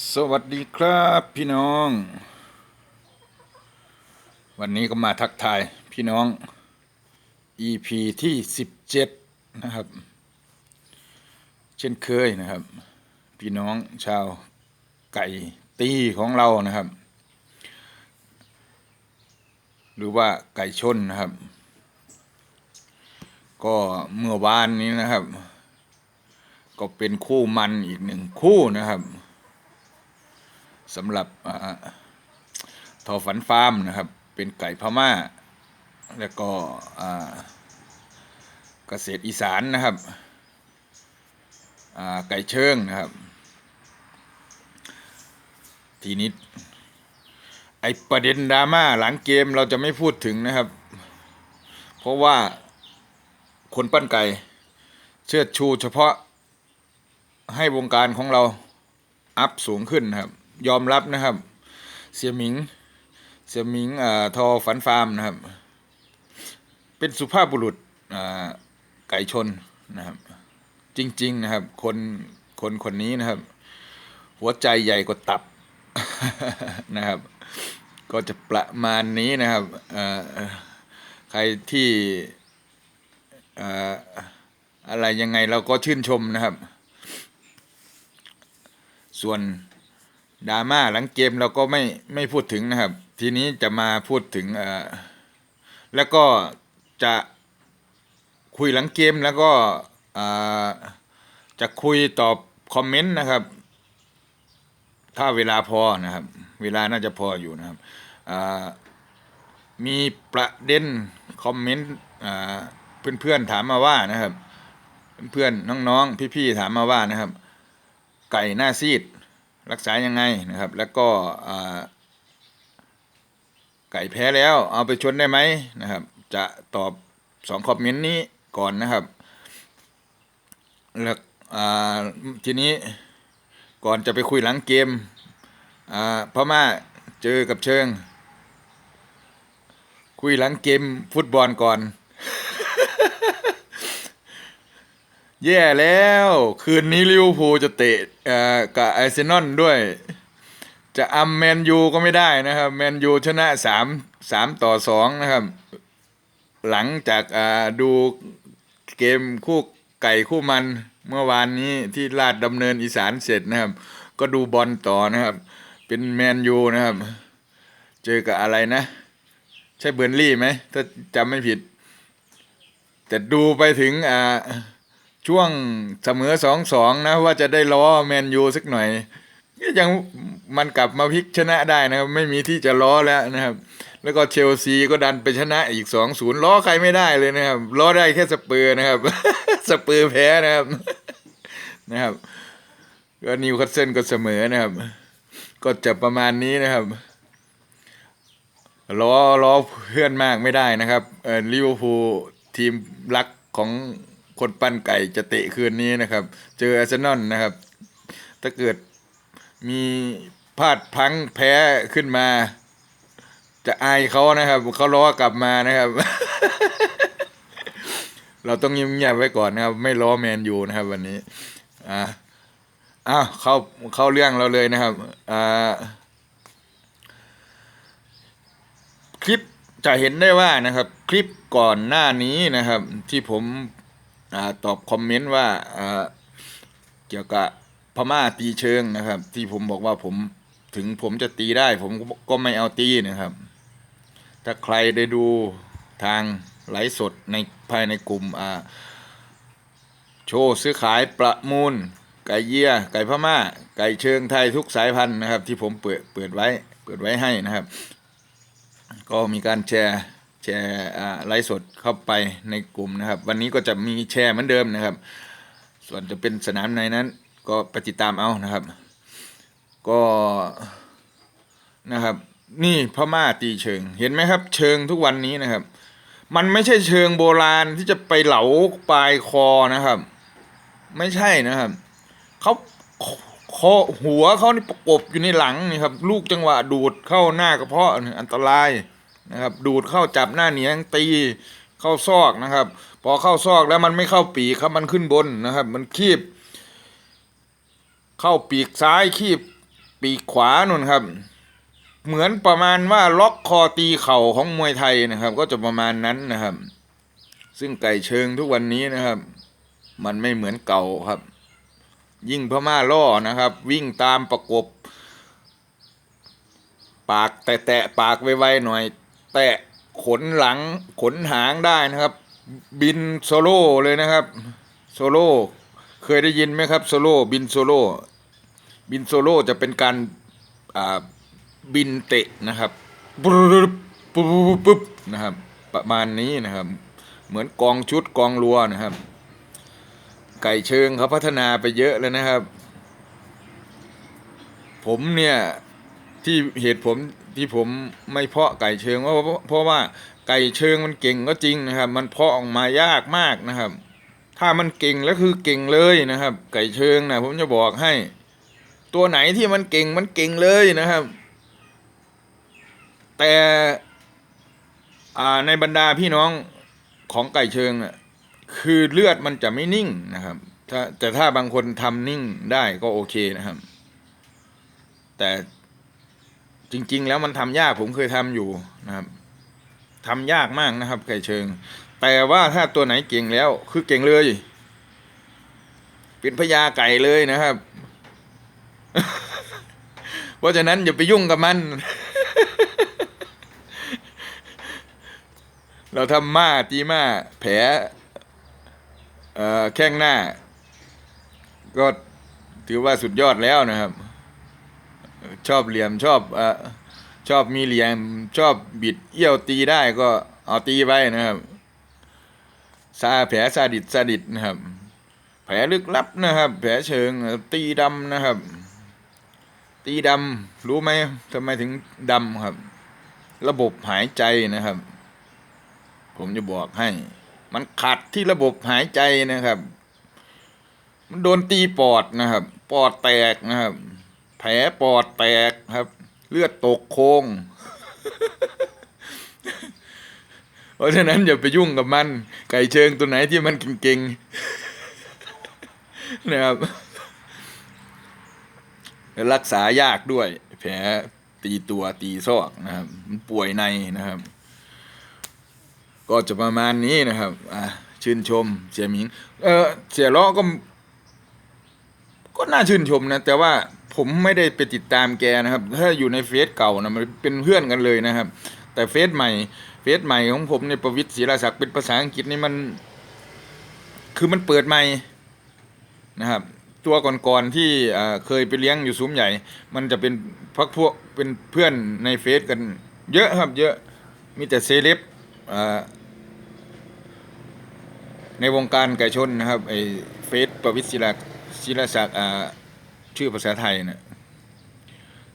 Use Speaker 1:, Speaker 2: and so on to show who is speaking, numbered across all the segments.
Speaker 1: สวัสดีครับพี่น้อง วันนี้ก็มาทักทายพี่น้อง EP ที่สิบเจ็ดนะครับ เช่นเคยนะครับ พี่น้องชาวไก่ตีของเรานะครับ หรือว่าไก่ชนนะครับ ก็เมื่อวานนี้นะครับ ก็เป็นคู่มันอีกหนึ่งคู่นะครับ สำหรับอทอฝันฟาร์มนะครับ เป็นไก่พม่า แล้วก็เกษตรอีสานนะครับไก่เชิงนะครับ ทีนี้ไอประเด็นดราม่าหลังเกมเราจะไม่พูดถึงนะครับ เพราะว่าคนปั้นไก่เชิดชูเฉพาะให้วงการของเราอัพสูงขึ้นนะครับ ยอมรับนะครับ เสียหมิง เสียหมิงอ่าทอฝันฟาร์มนะครับ เป็นสุภาพบุรุษอ่าไก่ชนนะครับ จริง ๆนะครับ คนคนคนนี้นะครับ หัวใจใหญ่กว่าตับนะครับ ก็จะประมาณนี้นะครับเอ่อใครที่เอ่ออะไรยังไงเราก็ชื่นชมนะครับ ส่วน ดราม่าหลังเกมเราก็ไม่ไม่พูดถึงนะครับ ทีนี้จะมาพูดถึงเออแล้วก็จะคุยหลังเกมแล้วก็อ่าจะคุยตอบคอมเมนต์นะครับ ถ้าเวลาพอนะครับ เวลาน่าจะพออยู่นะครับมีประเด็นคอมเมนต์อ่าเพื่อนๆถามมาว่านะครับ เพื่อนๆน้องๆพี่ๆถามมาว่านะครับ ไก่หน้าซีด รักษายังไงนะครับ แล้วก็ไก่แพ้แล้วเอาไปชนได้ไหมนะครับ จะตอบสองคอมเมนต์นี้ก่อนนะครับแล้วทีนี้ก่อนจะไปคุยหลังเกมอ่าพม่าเจอกับเชิง คุยหลังเกมฟุตบอลก่อน แย่แล้ว คืนนี้ลิเวอร์พูลจะเตะกับอาร์เซนอลด้วย จะอัมแมนยูก็ไม่ได้นะครับ แมนยูชนะสามสามต่อสองนะครับ หลังจากดูเกมคู่ไก่คู่มันเมื่อวานนี้ที่ลาดดำเนินอีสานเสร็จนะครับ ก็ดูบอลต่อนะครับ เป็นแมนยูนะครับ เจอกับอะไรนะ ใช่เบอร์นลี่ไหมถ้าจำไม่ผิด แต่ดูไปถึงอ่า ช่วงเสมอสองสองนะ ว่าจะได้ล้อแมนยูสักหน่อยก็ยังมันกลับมาพลิกชนะได้นะครับ ไม่มีที่จะล้อแล้วนะครับ แล้วก็เชลซีก็ดันไปชนะอีกสองศูนย์ล้อใครไม่ได้เลยนะครับล้อได้แค่สเปอร์นะครับ สเปอร์แพ้นะครับนะครับก็นิวคาสเซิลก็เสมอนะครับ ก็จะประมาณนี้นะครับล้อล้อเพื่อนมากไม่ได้นะครับเออลิเวอร์พูลทีมรักของ คนปั้นไก่จะเตะคืนนี้นะครับ เจออาร์เซนอลนะครับ ถ้าเกิดมีพลาดพังแพ้ขึ้นมา จะอายเขานะครับเขาล้อกลับมานะครับ เราต้องเงียบๆไว้ก่อนนะครับ ไม่ล้อแมนยูนะครับ วันนี้ อ่าอ้าวเข้าเข้าเรื่องเราเลยนะครับอ่าคลิปจะเห็นได้ว่านะครับ คลิปก่อนหน้านี้นะครับ ที่ผม ตอบคอมเมนต์ว่าเกี่ยวกับพม่าตีเชิงนะครับ ที่ผมบอกว่าผมถึงผมจะตีได้ ผมก็ไม่เอาตีนะครับ ถ้าใครได้ดูทางไลฟ์สดในภายในกลุ่มโชว์ซื้อขายประมูล ไก่เยี่ยไก่พม่า ไก่เชิงไทยทุกสายพันธุ์นะครับ ที่ผมเปิดเปิดไว้เปิดไว้ให้นะครับ ก็มีการแชร์ แชร์ไลฟ์สดเข้าไปในกลุ่มนะครับ วันนี้ก็จะมีแชร์เหมือนเดิมนะครับ ส่วนจะเป็นสนามในนั้น ก็ไปติดตามเอานะครับ ก็นะครับ นี่พม่าตีเชิง เห็นไหมครับ เชิงทุกวันนี้นะครับ มันไม่ใช่เชิงโบราณที่จะไปเหลาปลายคอนะครับ ไม่ใช่นะครับเขาคอหัวเขานี่ประกบอยู่ในหลังนี่ครับ ลูกจังหวะดูดเข้าหน้ากระเพาะอันตราย นะครับ ดูดเข้าจับหน้าเหนียงตีเข้าซอกนะครับ พอเข้าซอกแล้วมันไม่เข้าปีกครับมันขึ้นบนนะครับ มันคีบ เข้าปีกซ้ายคีบปีกขวานุ่นครับ เหมือนประมาณว่าล็อกคอตีเข่าของมวยไทยนะครับ ก็จะประมาณนั้นนะครับ ซึ่งไก่เชิงทุกวันนี้นะครับ มันไม่เหมือนเก่าครับ ยิ่งพม่าล่อนะครับ วิ่งตามประกบ ปากแตะๆปากไวๆหน่อย แตะขนหลังขนหางได้นะครับ บินโซโล่เลยนะครับโซโล่เคยได้ยินไหมครับโซโล่บินโซโล่บินโซโล่จะเป็นการบินเตะนะครับปุ๊บปุ๊บปุ๊บปุ๊บนะครับ ประมาณนี้นะครับ เหมือนกองชุดกองรัวนะครับ ไก่เชิงเขาพัฒนาไปเยอะแล้วนะครับ ผมเนี่ยที่เหตุผม ที่ผมไม่เพาะไก่เชิงว่าเพราะว่าไก่เชิงมันเก่งก็จริงนะครับ มันเพาะออกมายากมากนะครับ ถ้ามันเก่งแล้วคือเก่งเลยนะครับ ไก่เชิงนะผมจะบอกให้ ตัวไหนที่มันเก่งมันเก่งเลยนะครับ แต่ในบรรดาพี่น้องของไก่เชิงอะคือเลือดมันจะไม่นิ่งนะครับถ้าแต่ถ้าบางคนทำนิ่งได้ก็โอเคนะครับ แต่ จริง ๆ แล้วมันทำยากผมเคยทำอยู่นะครับทำยากมากนะครับ ไก่เชิง แต่ว่าถ้าตัวไหนเก่งแล้ว คือเก่งเลย เป็นพญาไก่เลยนะครับ เพราะฉะนั้นอย่าไปยุ่งกับมัน เราทำม่าตีม่าแผลแข้งหน้า ก็ถือว่าสุดยอดแล้วนะครับ ชอบเหลี่ยมชอบเออชอบมีเหลี่ยมชอบบิดเอี้ยวตีได้ก็เอาตีไปนะครับซาแผลซาดิดซาดิดนะครับ แผลลึกลับนะครับ แผลเชิงตีดำนะครับ ตีดำรู้ไหมทำไมถึงดำครับ ระบบหายใจนะครับ ผมจะบอกให้ มันขัดที่ระบบหายใจนะครับ มันโดนตีปอดนะครับ ปอดแตกนะครับ แผลปอดแตกครับ เลือดตกโคงเพราะฉะนั้นอย่าไปยุ่งกับมัน ไก่เชิงตัวไหนที่มันเก่งๆนะครับรักษายากด้วย แผลตีตัวตีซอกนะครับ มันป่วยในนะครับ ก็จะประมาณนี้นะครับอะชื่นชม เสียหมิง เออเสียล้อก็ ก็น่าชื่นชมนะ แต่ว่า ผมไม่ได้ไปติดตามแกนะครับ ถ้าอยู่ในเฟซเก่านะมันเป็นเพื่อนกันเลยนะครับ แต่เฟซใหม่ เฟซใหม่ของผมในยประวิตศิลาศักดิ์เป็นภาษาอังกฤษนี่มัน คือมันเปิดใหม่นะครับ ตัวก่อนๆที่เคยไปเลี้ยงอยู่ซุ้มใหญ่ มันจะเป็นพักพวกเป็นเพื่อนในเฟซกัน เยอะครับ เยอะมีแต่เซเลบในวงการไก่ชนนะครับไอเฟซประวิตรศิลาศิลาศักดิ์อ่า ชื่อภาษาไทยนะ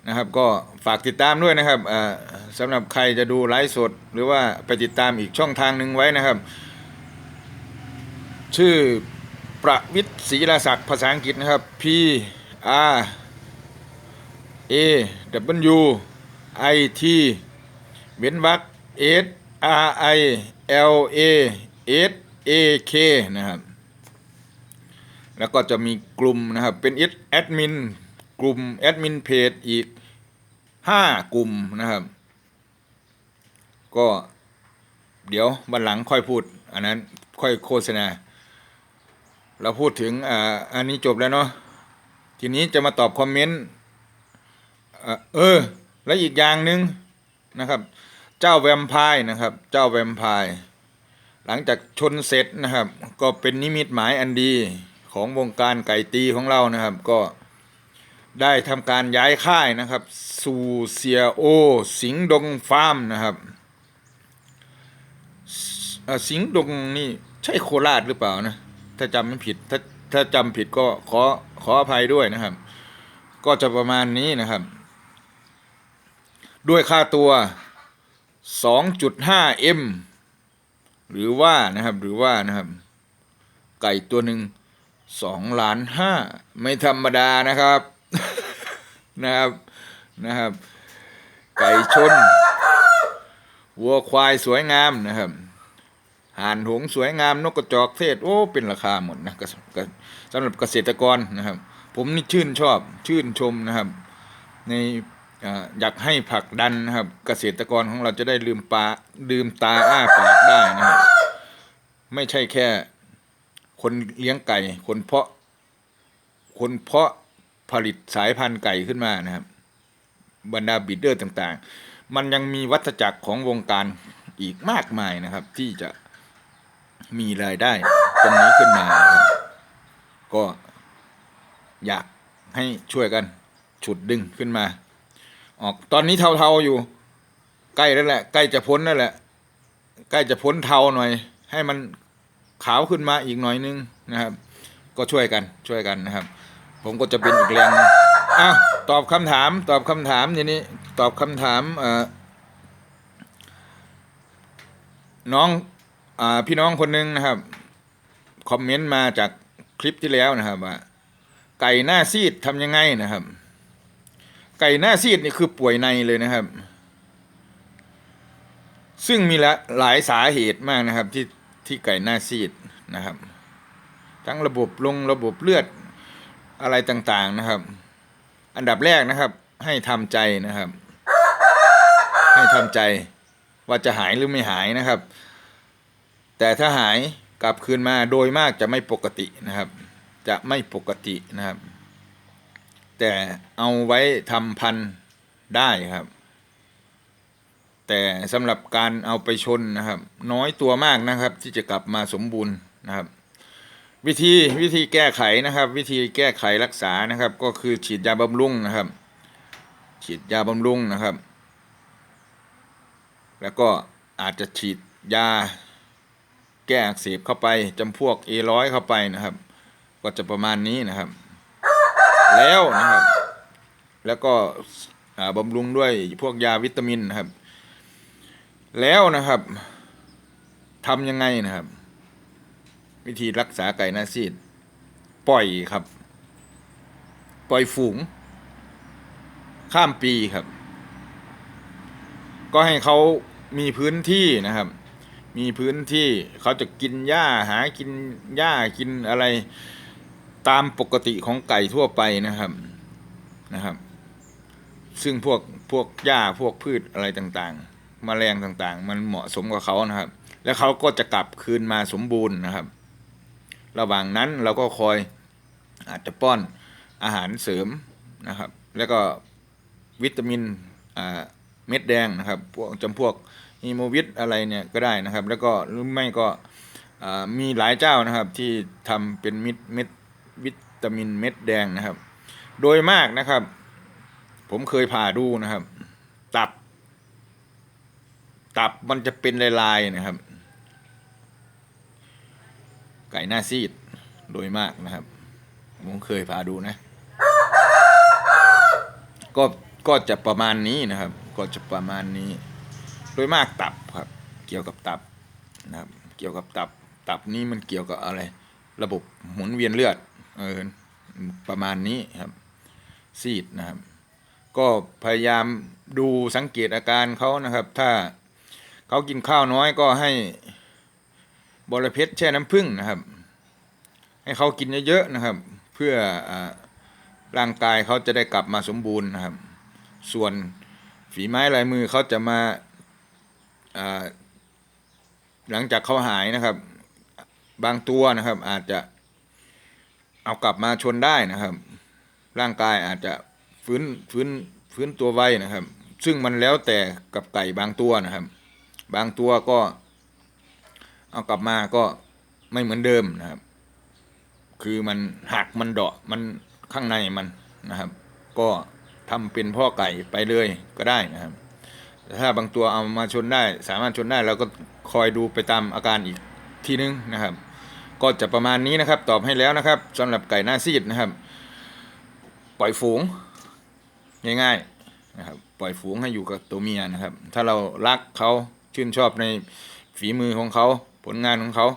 Speaker 1: นะครับ ก็ฝากติดตามด้วยนะครับสำหรับใครจะดูไลฟ์สด หรือว่าไปติดตามอีกช่องทางหนึ่งไว้นะครับ ชื่อประวิทย์ศรีราศักดิ์ภาษาอังกฤษนะครับ P R A W I T เว้นวรรค S R I L A S A K นะครับ แล้วก็จะมีกลุ่มนะครับเป็นแอดมินกลุ่มแอดมินเพจอีกห้ากลุ่มนะครับ ก็เดี๋ยววันหลังค่อยพูด อันนั้นค่อยโฆษณา เราพูดถึงอ่าอันนี้จบแล้วเนาะทีนี้จะมาตอบคอมเมนต์เออ แล้วอีกอย่างหนึ่งนะครับ เจ้าแวมไพร์นะครับ เจ้าแวมไพร์หลังจากชนเสร็จนะครับ ก็เป็นนิมิตหมายอันดี ของวงการไก่ตีของเรานะครับ ก็ได้ทำการย้ายค่ายนะครับ สู่เซียโอ สิงดงฟาร์มนะครับสิงดงนี่ใช่โคราชหรือเปล่านะ ถ้าจำไม่ผิดถ้าถ้าจำผิดก็ขอขออภัยด้วยนะครับ ก็จะประมาณนี้นะครับ ด้วยค่าตัว 2.5 m หรือว่านะครับหรือว่านะครับ ไก่ตัวหนึ่ง สองล้านห้าไม่ธรรมดานะครับนะครับนะครับ ไก่ชน วัวควายสวยงามนะครับห่านหงสวยงามนกกระจอกเทศ โอ้ เป็นราคาหมดนะสำหรับเกษตรกรนะครับ ผมนี่ชื่นชอบชื่นชมนะครับ ในอยากให้ผักดันนะครับ เกษตรกรของเราจะได้ลืมปลาลืมตาอ้าปากได้นะครับ ไม่ใช่แค่ คนเลี้ยงไก่ คนเพาะ คนเพาะผลิตสายพันธุ์ไก่ขึ้นมานะครับ บรรดาบีดเดอร์ต่างๆ มันยังมีวัฏจักรของวงการอีกมากมายนะครับ ที่จะมีรายได้ตรงนี้ขึ้นมานก็อยากให้ช่วยกัน ฉุดดึงขึ้นมา ออกตอนนี้เทาๆอยู่ ใกล้แล้วแหละ ใกล้จะพ้นแล้วแหละ ใกล้จะพ้นเทาหน่อย ให้มัน ขาวขึ้นมาอีกหน่อยนึงนะครับ ก็ช่วยกันช่วยกันนะครับ ผมก็จะเป็นอีกแรงหนึ่งอ้าวตอบคำถามตอบคำถามทีนี้ตอบคำถามเอ่อน้องอ่าพี่น้องคนหนึ่งนะครับคอมเมนต์มาจากคลิปที่แล้วนะครับว่าไก่หน้าซีดทำยังไงนะครับ ไก่หน้าซีดนี่คือป่วยในเลยนะครับ ซึ่งมีละหลายสาเหตุมากนะครับ ที่ ที่ไก่หน้าซีดนะครับ ทั้งระบบลงระบบเลือดอะไรต่างๆนะครับ อันดับแรกนะครับ ให้ทำใจนะครับ ให้ทำใจว่าจะหายหรือไม่หายนะครับ แต่ถ้าหายกลับคืนมาโดยมากจะไม่ปกตินะครับ จะไม่ปกตินะครับ แต่เอาไว้ทำพันได้ครับ แต่สำหรับการเอาไปชนนะครับ น้อยตัวมากนะครับ ที่จะกลับมาสมบูรณ์นะครับ วิธีวิธีแก้ไขนะครับ วิธีแก้ไขรักษานะครับ ก็คือฉีดยาบำรุงนะครับ ฉีดยาบำรุงนะครับ แล้วก็อาจจะฉีดยาแก้อักเสบเข้าไปจำพวกเอร้อยเข้าไปนะครับ ก็จะประมาณนี้นะครับ แล้วนะครับ แล้วก็อ่าบำรุงด้วยพวกยาวิตามินนะครับ แล้วนะครับทำยังไงนะครับ วิธีรักษาไก่หน้าซีด ปล่อยครับ ปล่อยฝูง ข้ามปีครับ ก็ให้เขามีพื้นที่นะครับ มีพื้นที่เขาจะกินหญ้าหากินหญ้ากินอะไรตามปกติของไก่ทั่วไปนะครับนะครับ ซึ่งพวกพวกหญ้าพวกพืชอะไรต่างๆ แมลงต่างๆ มันเหมาะสมกับเขานะครับ แล้วเขาก็จะกลับคืนมาสมบูรณ์นะครับ ระหว่างนั้นเราก็คอยอาจจะป้อนอาหารเสริมนะครับ แล้วก็วิตามินเม็ดแดงนะครับพวกจำพวกฮีโมวิตอะไรเนี่ยก็ได้นะครับ แล้วก็หรือไม่ก็มีหลายเจ้านะครับที่ทำเป็นมิดเม็ดวิตามินเม็ดแดงนะครับ โดยมากนะครับ ผมเคยผ่าดูนะครับ ตับ ตับมันจะเป็นลายๆนะครับ ไก่หน้าซีดโดยมากนะครับ ผมเคยพาดูนะ ก็ก็จะประมาณนี้นะครับ ก็จะประมาณนี้ โดยมากตับครับ เกี่ยวกับตับนะครับ เกี่ยวกับตับ ตับนี้มันเกี่ยวกับอะไร ระบบหมุนเวียนเลือดเออประมาณนี้ครับ ซีดนะครับ ก็พยายามดูสังเกตอาการเขานะครับ ถ้า เขากินข้าวน้อยก็ให้บรเพชรแช่น้ำผึ้งนะครับ ให้เขากินเยอะๆนะครับ เพื่ออร่างกายเขาจะได้กลับมาสมบูรณ์นะครับ ส่วนฝีไม้ลายมือเขาจะมาหลังจากเขาหายนะครับ บางตัวนะครับ อาจจะเอากลับมาชนได้นะครับ ร่างกายอาจจะฟื้นฟื้นฟื้นตัวไวนะครับ ซึ่งมันแล้วแต่กับไก่บางตัวนะครับ บางตัวก็ เอากลับมาก็ไม่เหมือนเดิมนะครับ คือมันหักมันเดาะมันข้างในมันนะครับ ก็ทำเป็นพ่อไก่ไปเลยก็ได้นะครับแต่ถ้าบางตัวเอามาชนได้ สามารถชนได้เราก็คอยดูไปตามอาการอีกทีนึงนะครับ ก็จะประมาณนี้นะครับ ตอบให้แล้วนะครับสำหรับไก่หน้าซีดนะครับ ปล่อยฝูงง่ายๆนะครับ ปล่อยฝูงให้อยู่กับตัวเมียนะครับ ถ้าเรารักเขา ชื่นชอบในฝีมือของเขา ผลงานของเขา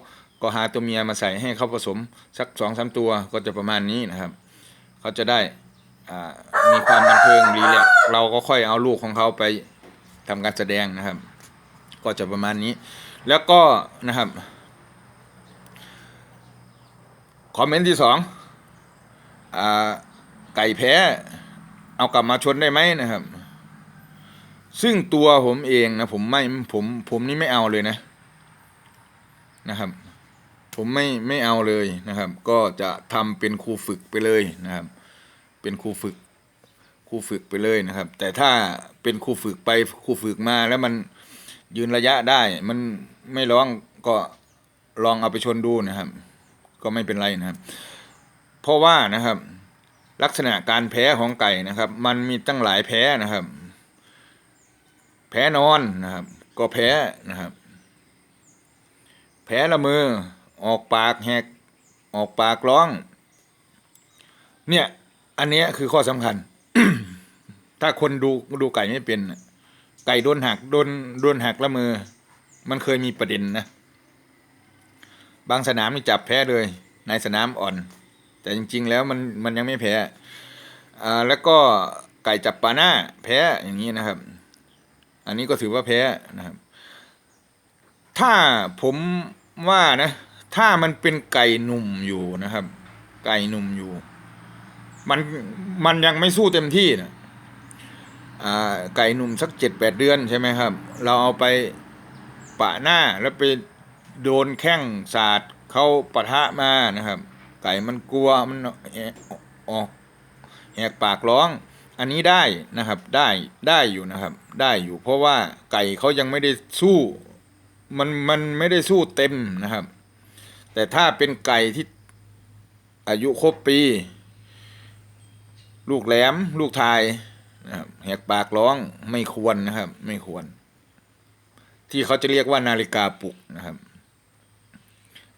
Speaker 1: ก็หาตัวเมียมาใส่ให้เขาผสมสักสองสามตัวก็จะประมาณนี้นะครับ เขาจะได้มีความบันเทิงรีแลกเราก็ค่อยเอาลูกของเขาไปทำการแสดงนะครับ ก็จะประมาณนี้ แล้วก็นะครับคอมเมนต์ที่สองอไก่แพ้เอากลับมาชนได้ไหมนะครับ ซึ่งตัวผมเองนะผมไม่ผมผมนี่ไม่เอาเลยนะนะครับ ผมไม่ไม่เอาเลยนะครับ ก็จะทำเป็นครูฝึกไปเลยนะครับ เป็นครูฝึกครูฝึกไปเลยนะครับ แต่ถ้าเป็นครูฝึกไปครูฝึกมาแล้วมันยืนระยะได้ มันไม่ร้องก็ลองเอาไปชนดูนะครับ ก็ไม่เป็นไรนะครับ เพราะว่านะครับ ลักษณะการแพ้ของไก่นะครับ มันมีตั้งหลายแพ้นะครับ แพ้นอนนะครับ ก็แพ้นะครับ แพ้ละมือ ออกปากแหก ออกปากร้อง เนี่ย อันนี้คือข้อสำคัญ ถ้าคนดูดูไก่ไม่เป็น ไก่โดนหักโดนโดนหักละมือ มันเคยมีประเด็นนะ บางสนามนี่จับแพ้เลยในสนามอ่อน แต่จริง ๆ แล้วมันมันยังไม่แพ้อ่าแล้วก็ไก่จับปลาหน้า แพ้อย่างนี้นะครับ อันนี้ก็ถือว่าแพ้นะครับ ถ้าผมว่านะ ถ้ามันเป็นไก่หนุ่มอยู่นะครับ ไก่หนุ่มอยู่ มันมันยังไม่สู้เต็มที่นะไก่หนุ่มสักเจ็ดแปดเดือนใช่ไหมครับ เราเอาไปปะหน้าแล้วไปโดนแข้งสาดเขาปะทะมานะครับ ไก่มันกลัวมันออกแหกปากร้อง อันนี้ได้นะครับได้ได้อยู่นะครับ ได้อยู่ เพราะว่าไก่เขายังไม่ได้สู้ มันมันไม่ได้สู้เต็มนะครับ แต่ถ้าเป็นไก่ที่อายุครบปี ลูกแหลม ลูกทายนะครับแหกปากร้องไม่ควรนะครับ ไม่ควร ที่เขาจะเรียกว่านาฬิกาปลุกนะครับ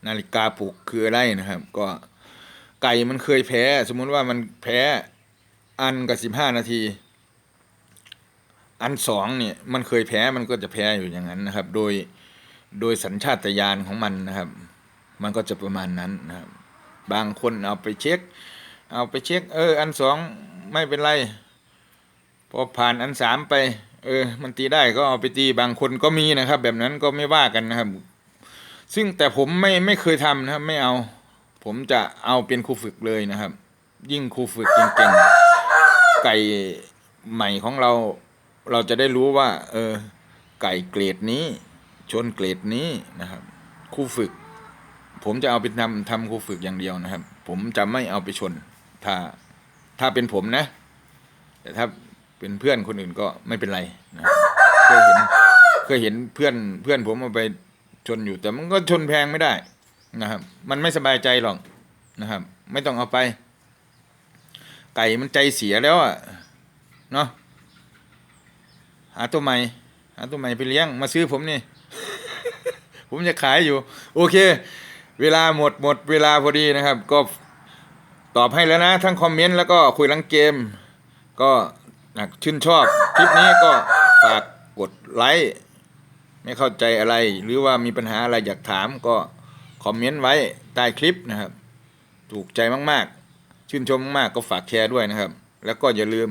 Speaker 1: นาฬิกาปลุกคืออะไรนะครับ ก็ไก่มันเคยแพ้ สมมุติว่ามันแพ้ อันกับสิบห้านาที อันสองเนี่ยมันเคยแพ้มันก็จะแพ้อยู่อย่างนั้นนะครับ โดยโดยสัญชาตญาณของมันนะครับ มันก็จะประมาณนั้นนะครับ บางคนเอาไปเช็ค เอาไปเช็ค เออ อันสองไม่เป็นไรพอผ่านอันสามไป เออ มันตีได้ก็เอาไปตีบางคนก็มีนะครับ แบบนั้นก็ไม่ว่ากันนะครับ ซึ่งแต่ผมไม่ไม่เคยทำนะครับ ไม่เอา ผมจะเอาเป็นครูฝึกเลยนะครับ ยิ่งครูฝึกเก่งๆ ไก่ใหม่ของเรา เราจะได้รู้ว่า เออ ไก่เกรดนี้ ชนเกรดนี้นะครับครูฝึก ผมจะเอาไปทำทำครูฝึกอย่างเดียวนะครับ ผมจะไม่เอาไปชน ถ้าถ้าเป็นผมนะ แต่ถ้าเป็นเพื่อนคนอื่นก็ไม่เป็นไรนะเคยเห็นเคยเห็นเพื่อนเพื่อนผมเอาไปชนอยู่แต่มันก็ชนแพงไม่ได้นะครับ มันไม่สบายใจหรอกนะครับ ไม่ต้องเอาไป ไก่มันใจเสียแล้วอะเนาะหาตัวใหม่หาตัวใหม่ไปเลี้ยงมาซื้อผมนี่ ผมจะขายอยู่ โอเค เวลาหมดหมดเวลาพอดีนะครับ ก็ตอบให้แล้วนะ ทั้งคอมเมนต์แล้วก็คุยลังเกม ก็หากชื่นชอบคลิปนี้ก็ฝากกดไลค์ไม่เข้าใจอะไร หรือว่ามีปัญหาอะไรอยากถามก็คอมเมนต์ไว้ใต้คลิปนะครับ ถูกใจมาก ๆ ชื่นชมมากก็ฝากแชร์ด้วยนะครับ แล้วก็อย่าลืม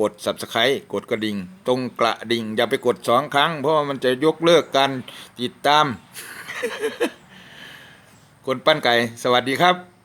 Speaker 1: กด subscribe กดกระดิ่ง ตรงกระดิ่ง อย่าไปกดสองครั้ง เพราะว่ามันจะยกเลิกการติดตาม คนปั้นไก่ สวัสดีครับ